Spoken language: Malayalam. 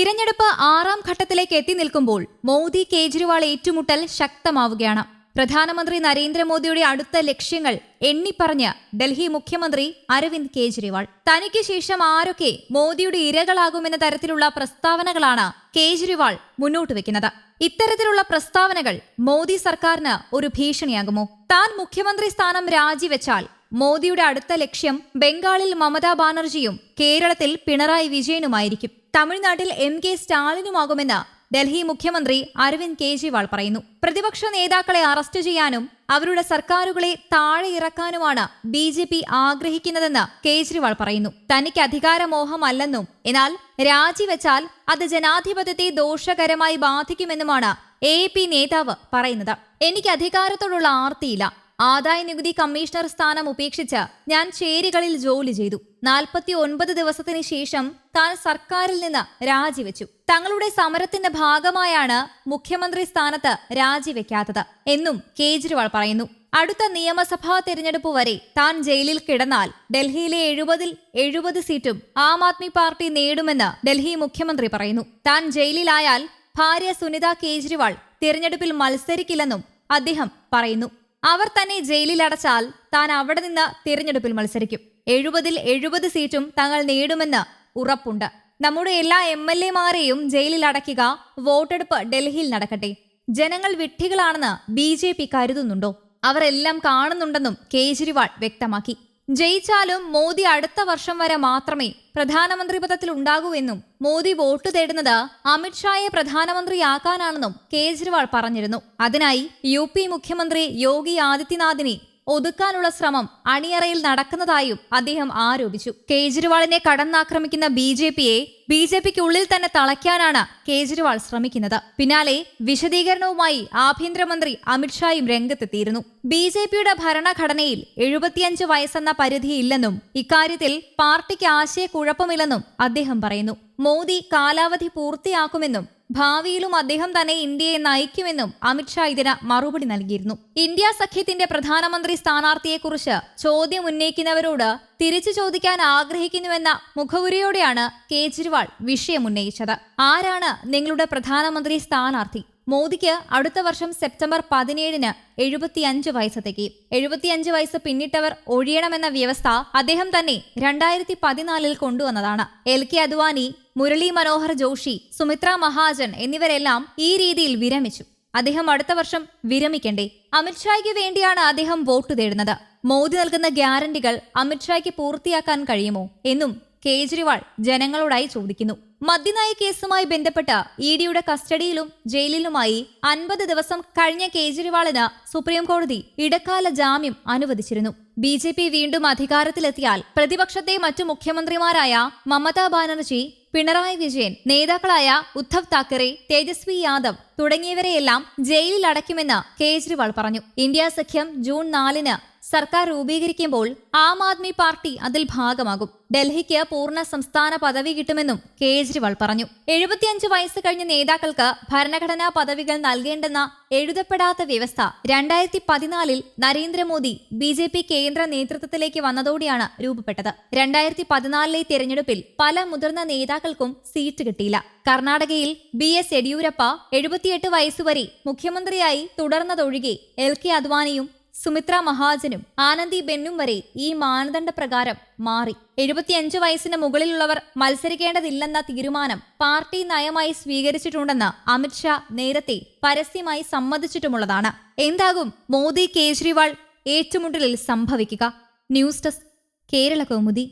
തിരഞ്ഞെടുപ്പ് ആറാം ഘട്ടത്തിലേക്ക് എത്തി നിൽക്കുമ്പോൾ മോദി കേജ്രിവാൾ ഏറ്റുമുട്ടൽ ശക്തമാവുകയാണ്. പ്രധാനമന്ത്രി നരേന്ദ്രമോദിയുടെ അടുത്ത ലക്ഷ്യങ്ങൾ എണ്ണിപ്പറഞ്ഞ് ഡൽഹി മുഖ്യമന്ത്രി അരവിന്ദ് കേജ്രിവാൾ. തനിക്ക് ശേഷം ആരൊക്കെ മോദിയുടെ ഇരകളാകുമെന്ന തരത്തിലുള്ള പ്രസ്താവനകളാണ് കേജ്രിവാൾ മുന്നോട്ട് വെക്കുന്നത്. ഇത്തരത്തിലുള്ള പ്രസ്താവനകൾ മോദി സർക്കാരിന് ഒരു ഭീഷണിയാകുമോ? താൻ മുഖ്യമന്ത്രി സ്ഥാനം രാജിവെച്ചാൽ മോദിയുടെ അടുത്ത ലക്ഷ്യം ബംഗാളിൽ മമതാ ബാനർജിയും കേരളത്തിൽ പിണറായി വിജയനുമായിരിക്കും. തമിഴ്നാട്ടിൽ എം കെ സ്റ്റാലിനുമാകുമെന്ന് ഡൽഹി മുഖ്യമന്ത്രി അരവിന്ദ് കെജ്രിവാൾ പറയുന്നു. പ്രതിപക്ഷ നേതാക്കളെ അറസ്റ്റ് ചെയ്യാനും അവരുടെ സർക്കാരുകളെ താഴെ ഇറക്കാനുമാണ് ബി ജെ പി ആഗ്രഹിക്കുന്നതെന്ന് കേജ്രിവാൾ പറയുന്നു. തനിക്ക് അധികാരമോഹമല്ലെന്നും എന്നാൽ രാജിവെച്ചാൽ അത് ജനാധിപത്യത്തെ ദോഷകരമായി ബാധിക്കുമെന്നുമാണ് എ പി നേതാവ് പറയുന്നത്. എനിക്ക് അധികാരത്തോടുള്ള ആർത്തിയില്ല. ആദായ നികുതി കമ്മീഷണർ സ്ഥാനം ഉപേക്ഷിച്ച് ഞാൻ ചേരികളിൽ ജോലി ചെയ്തു. നാൽപ്പത്തി ഒൻപത് ദിവസത്തിന് ശേഷം താൻ സർക്കാരിൽ നിന്ന് രാജിവെച്ചു. തങ്ങളുടെ സമരത്തിന്റെ ഭാഗമായാണ് മുഖ്യമന്ത്രി സ്ഥാനത്ത് രാജിവെക്കാത്തത് എന്നും കേജ്രിവാൾ പറയുന്നു. അടുത്ത നിയമസഭാ തെരഞ്ഞെടുപ്പ് വരെ താൻ ജയിലിൽ കിടന്നാൽ ഡൽഹിയിലെ എഴുപതിൽ എഴുപത് സീറ്റും ആം ആദ്മി പാർട്ടി നേടുമെന്ന് ഡൽഹി മുഖ്യമന്ത്രി പറയുന്നു. താൻ ജയിലിലായാൽ ഭാര്യ സുനിത കേജ്രിവാൾ തിരഞ്ഞെടുപ്പിൽ മത്സരിക്കില്ലെന്നും അദ്ദേഹം പറയുന്നു. അവർ തന്നെ ജയിലിൽ അടച്ചാൽ താൻ അവിടെ നിന്ന് തിരഞ്ഞെടുപ്പിൽ മത്സരിക്കും. എഴുപതിൽ എഴുപത് സീറ്റും തങ്ങൾ നേടുമെന്ന് ഉറപ്പുണ്ട്. നമ്മുടെ എല്ലാ എം എൽ എമാരെയും ജയിലിൽ അടയ്ക്കുക വോട്ടെടുപ്പ് ഡൽഹിയിൽ നടക്കട്ടെ. ജനങ്ങൾ വിട്ടികളാണെന്ന് ബി ജെ പി കരുതുന്നുണ്ടോ? അവരെല്ലാം കാണുന്നുണ്ടെന്നും കേജ്രിവാൾ വ്യക്തമാക്കി. ജയിച്ചാലും മോദി അടുത്ത വർഷം വരെ മാത്രമേ പ്രധാനമന്ത്രി പദത്തിൽ ഉണ്ടാകൂവെന്നും മോദി വോട്ട് തേടുന്നത് അമിത്ഷായെ പ്രധാനമന്ത്രിയാക്കാനാണെന്നും കേജ്രിവാൾ പറഞ്ഞിരുന്നു. അതിനായി യു മുഖ്യമന്ത്രി യോഗി ആദിത്യനാഥിനെ ഒതുക്കാനുള്ള ശ്രമം അണിയറയിൽ നടക്കുന്നതായും അദ്ദേഹം ആരോപിച്ചു. കേജ്രിവാളിനെ കടന്നാക്രമിക്കുന്ന ബി ജെ പിയെ ബി ജെ പിക്ക് ഉള്ളിൽ തന്നെ തളയ്ക്കാനാണ് കേജ്രിവാൾ ശ്രമിക്കുന്നത്. പിന്നാലെ വിശദീകരണവുമായി ആഭ്യന്തരമന്ത്രി അമിത്ഷായും രംഗത്തെത്തിയിരുന്നു. ബി ജെ പിയുടെ ഭരണഘടനയിൽ എഴുപത്തിയഞ്ച് വയസ്സെന്ന പരിധിയില്ലെന്നും ഇക്കാര്യത്തിൽ പാർട്ടിക്ക് ആശയക്കുഴപ്പമില്ലെന്നും അദ്ദേഹം പറയുന്നു. മോദി കാലാവധി പൂർത്തിയാക്കുമെന്നും ഭാവിയിലും അദ്ദേഹം തന്നെ ഇന്ത്യയെ നയിക്കുമെന്നും അമിത്ഷാ ഇതിന് മറുപടി നൽകിയിരുന്നു. ഇന്ത്യ സഖ്യത്തിന്റെ പ്രധാനമന്ത്രി സ്ഥാനാർത്ഥിയെക്കുറിച്ച് ചോദ്യം ഉന്നയിക്കുന്നവരോട് തിരിച്ചു ചോദിക്കാൻ ആഗ്രഹിക്കുന്നുവെന്ന മുഖവുരയോടെയാണ് കേജ്രിവാൾ വിഷയമുന്നയിച്ചത് ആരാണ് നിങ്ങളുടെ പ്രധാനമന്ത്രി സ്ഥാനാർത്ഥി? മോദിക്ക് അടുത്ത വർഷം സെപ്റ്റംബർ പതിനേഴിന് എഴുപത്തിയഞ്ച് വയസ്സ് തികയും എഴുപത്തിയഞ്ച് വയസ്സ് പിന്നിട്ടവർ ഒഴിയണമെന്ന വ്യവസ്ഥ അദ്ദേഹം തന്നെ രണ്ടായിരത്തി പതിനാലിൽ കൊണ്ടുവന്നതാണ്. എൽ കെ അദ്വാനി മുരളി മനോഹർ ജോഷി സുമിത്ര മഹാജൻ എന്നിവരെല്ലാം ഈ രീതിയിൽ വിരമിച്ചു. അദ്ദേഹം അടുത്ത വർഷം വിരമിക്കണ്ടേ? അമിത്ഷായ്ക്ക് വേണ്ടിയാണ് അദ്ദേഹം വോട്ട് തേടുന്നത്. മോദി നൽകുന്ന ഗ്യാരണ്ടികൾ അമിത്ഷായ്ക്ക് പൂർത്തിയാക്കാൻ കഴിയുമോ? എന്നും കേജ്രിവാൾ ജനങ്ങളോടായി ചോദിക്കുന്നു. മദ്യനയ കേസുമായി ബന്ധപ്പെട്ട് ഇ ഡിയുടെ കസ്റ്റഡിയിലും ജയിലിലുമായി അൻപത് ദിവസം കഴിഞ്ഞ കേജ്രിവാളിന് സുപ്രീംകോടതി ഇടക്കാല ജാമ്യം അനുവദിച്ചിരുന്നു. ബി ജെ പി വീണ്ടും അധികാരത്തിലെത്തിയാൽ പ്രതിപക്ഷത്തെ മറ്റു മുഖ്യമന്ത്രിമാരായ മമതാ ബാനർജി പിണറായി വിജയൻ നേതാക്കളായ ഉദ്ധവ് താക്കറെ തേജസ്വി യാദവ് തുടങ്ങിയവരെയെല്ലാം ജയിലിൽ അടയ്ക്കുമെന്ന് കേജ്രിവാൾ പറഞ്ഞു. ഇന്ത്യ സഖ്യം ജൂൺ നാലിന് സർക്കാർ രൂപീകരിക്കുമ്പോൾ ആം ആദ്മി പാർട്ടി അതിൽ ഭാഗമാകും. ഡൽഹിക്ക് പൂർണ സംസ്ഥാന പദവി കിട്ടുമെന്നും കേജ്രിവാൾ പറഞ്ഞു. എഴുപത്തിയഞ്ച് വയസ്സ് കഴിഞ്ഞ നേതാക്കൾക്ക് ഭരണഘടനാ പദവികൾ നൽകേണ്ടെന്ന എഴുതപ്പെടാത്ത വ്യവസ്ഥ രണ്ടായിരത്തി പതിനാലിൽ നരേന്ദ്രമോദി ബി ജെ പി കേന്ദ്ര നേതൃത്വത്തിലേക്ക് വന്നതോടെയാണ് രൂപപ്പെട്ടത്. രണ്ടായിരത്തി പതിനാലിലെ തെരഞ്ഞെടുപ്പിൽ പല മുതിർന്ന നേതാക്കൾക്കും സീറ്റ് കിട്ടിയില്ല. കർണാടകയിൽ ബി എസ് യെഡിയൂരപ്പ എഴുപത്തിയെട്ട് വയസ്സുവരെ മുഖ്യമന്ത്രിയായി തുടർന്നതൊഴികെ എൽ കെ അദ്വാനിയും സുമിത്ര മഹാജനും ആനന്ദി ബെന്നും വരെ ഈ മാനദണ്ഡ പ്രകാരം മാറി. എഴുപത്തിയഞ്ച് വയസ്സിന് മുകളിലുള്ളവർ മത്സരിക്കേണ്ടതില്ലെന്ന തീരുമാനം പാർട്ടി നയമായി സ്വീകരിച്ചിട്ടുണ്ടെന്ന് അമിത്ഷാ നേരത്തെ പരസ്യമായി സമ്മതിച്ചിട്ടുമുള്ളതാണ്. എന്താകും മോദി കേജ്രിവാൾ ഏറ്റുമുട്ടലിൽ സംഭവിക്കുക. News desk Kerala Kaumudi.